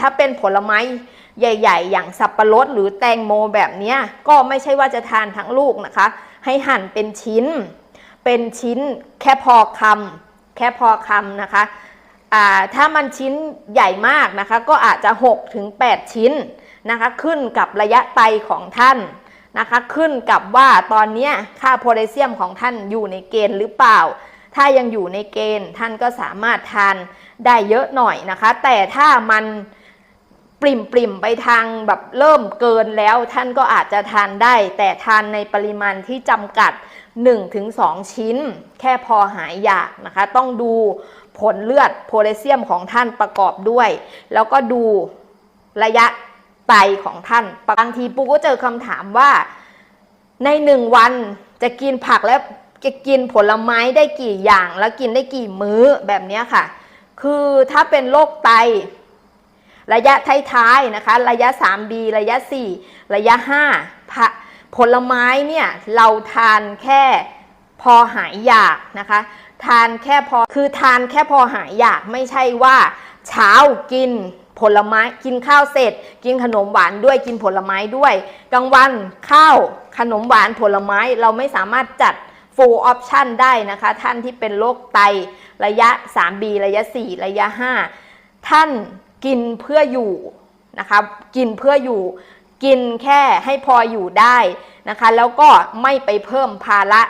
ถ้าเป็นผลไม้ใหญ่ ๆ อย่างสับปะรดหรือแตงโมแบบนี้ก็ไม่ใช่ว่าจะทานทั้งลูกนะคะ ให้หั่นเป็นชิ้น เป็นชิ้นแค่พอคำแค่พอคำนะคะถ้ามันชิ้นใหญ่มากนะคะ ก็อาจจะ 6 ถึง 8 ชิ้นนะคะ ขึ้นกับระยะไตของท่านนะคะ ขึ้นกับว่าตอนนี้ค่าโพแทสเซียมของท่านอยู่ในเกณฑ์หรือเปล่า ถ้ายังอยู่ในเกณฑ์ท่านก็สามารถทาน ได้เยอะหน่อยนะคะ แต่ถ้ามันปริมปริมไปทางแบบเริ่มเกินแล้วท่านก็อาจจะทานได้ แต่ทานในปริมาณที่จำกัด 1-2 ชิ้น แค่พอหายอยากนะคะ ต้องดูผลเลือดโพแทสเซียมของท่านประกอบด้วย แล้วก็ดูระยะไตของท่านบางทีปูก็เจอคำถามว่าในหนึ่งวันจะกินผักและจะกินผลไม้ได้กี่อย่าง แล้วกินได้กี่มื้อแบบนี้ค่ะ คือถ้าเป็นโรคไต ระยะท้ายๆนะคะ ระยะ 3B ระยะ 4 ระยะ5ผผลไม้เนี่ยเราทานแค่พอหายอยากนะคะ ทานแค่พอคือทานแค่พอหายอยากไม่ใช่ว่า เช้ากินผลไม้กินข้าวเสร็จ กินขนมหวานด้วยกินผลไม้ด้วย กลางวันข้าวขนมหวานผลไม้เราไม่สามารถจัด full option ได้นะคะ ท่านที่เป็นโรคไตระยะ 3B ระยะ 4 ระยะ 5 ท่านกินเพื่ออยู่นะคะกินเพื่ออยู่กินแค่ให้พออยู่ได้นะคะ แล้วก็ไม่ไปเพิ่มภาระ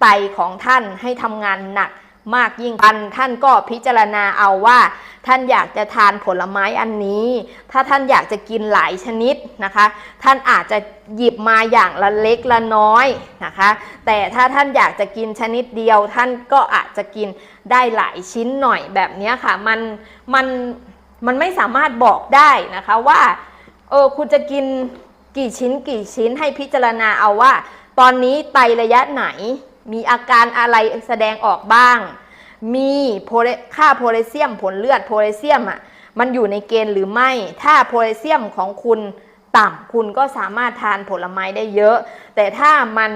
ไตของท่านให้ทำงานหนัก มากยิ่งขึ้นท่านก็พิจารณาเอาว่าท่านอยากจะทานผลไม้อันนี้ ถ้าท่านอยากจะกินหลายชนิดนะคะ ท่านอาจจะหยิบมาอย่างละเล็กละน้อยนะคะ แต่ถ้าท่านอยากจะกินชนิดเดียว ท่านก็อาจจะกินได้หลายชิ้นหน่อยแบบนี้ค่ะ มันมันมันไม่สามารถบอกได้นะคะว่าเออคุณจะกินกี่ชิ้นกี่ชิ้นให้พิจารณาเอาว่า ตอนนี้ไตระยะไหน มีอาการอะไรแสดงออกบ้าง มีค่าโพแทสเซียมผลเลือดโพแทสเซียมอะมันอยู่ในเกณฑ์หรือไม่ ถ้าโพแทสเซียมของคุณต่ำคุณก็สามารถทานผลไม้ได้เยอะ แต่ถ้ามัน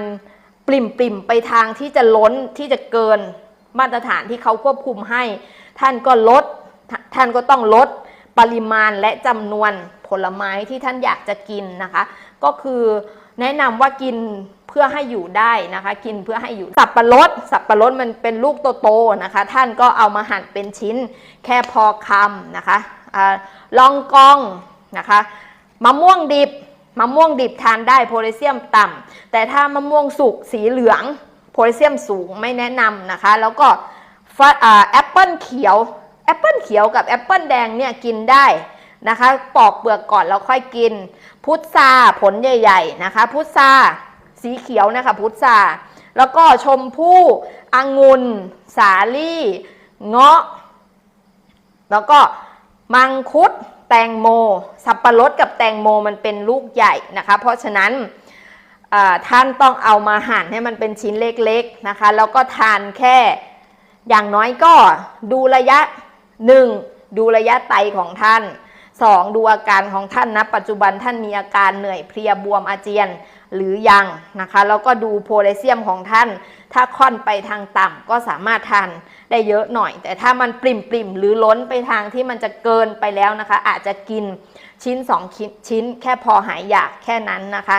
ปริ่มปริมไปทางที่จะล้นที่จะเกินมาตรฐานที่เขาควบคุมให้ ท่านก็ลดท่าท่านก็ต้องลดปริมาณและจำนวนผลไม้ที่ท่านอยากจะกินนะคะ ก็คือ แนะนำว่ากินเพื่อให้อยู่ได้นะคะ กินเพื่อให้อยู่สับปะรดสับปะรดมันเป็นลูกโตๆนะคะ ท่านก็เอามาหั่นเป็นชิ้นแค่พอคำนะคะอลองกองนะคะมะม่วงดิบมะม่วงดิบทานได้โพแทสเซียมต่ำแต่ถ้ามะม่วงสุกสีเหลืองโพแทสเซียมสูงไม่แนะนำนะคะ แล้วก็แอปเปิลเขียวแอปเปิลเขียวกับแอปเปิลแดงเนี่ยกินได้ นะคะปอกเปลือกก่อนแล้วค่อยกิน พุทราผลใหญ่ ๆนะคะ พุทราสีเขียวนะคะพุทราแล้วก็ชมพู่องุ่นสาลี่ เงาะ แล้วก็มังคุดแตงโม สับปะรดกับแตงโมมันเป็นลูกใหญ่นะคะ เพราะฉะนั้นท่านต้องเอามาหั่นให้มันเป็นชิ้นเล็กๆนะคะ แล้วก็ทานแค่อย่างน้อยก็ดูระยะ 1. ดูระยะไตของท่าน 2. ดูอาการของท่านนะปัจจุบันท่านมีอาการเหนื่อยเพลียบวมอาเจียนหรือยังนะคะแล้วก็ดูโพแทสเซียมของท่าน ถ้าค่อนไปทางต่ำก็สามารถทานได้เยอะหน่อย แต่ถ้ามันปริมปริมหรือล้นไปทางที่มันจะเกินไปแล้วนะคะ อาจจะกินชิ้น 2 ชิ้นแค่พอหายอยากแค่นั้นนะคะ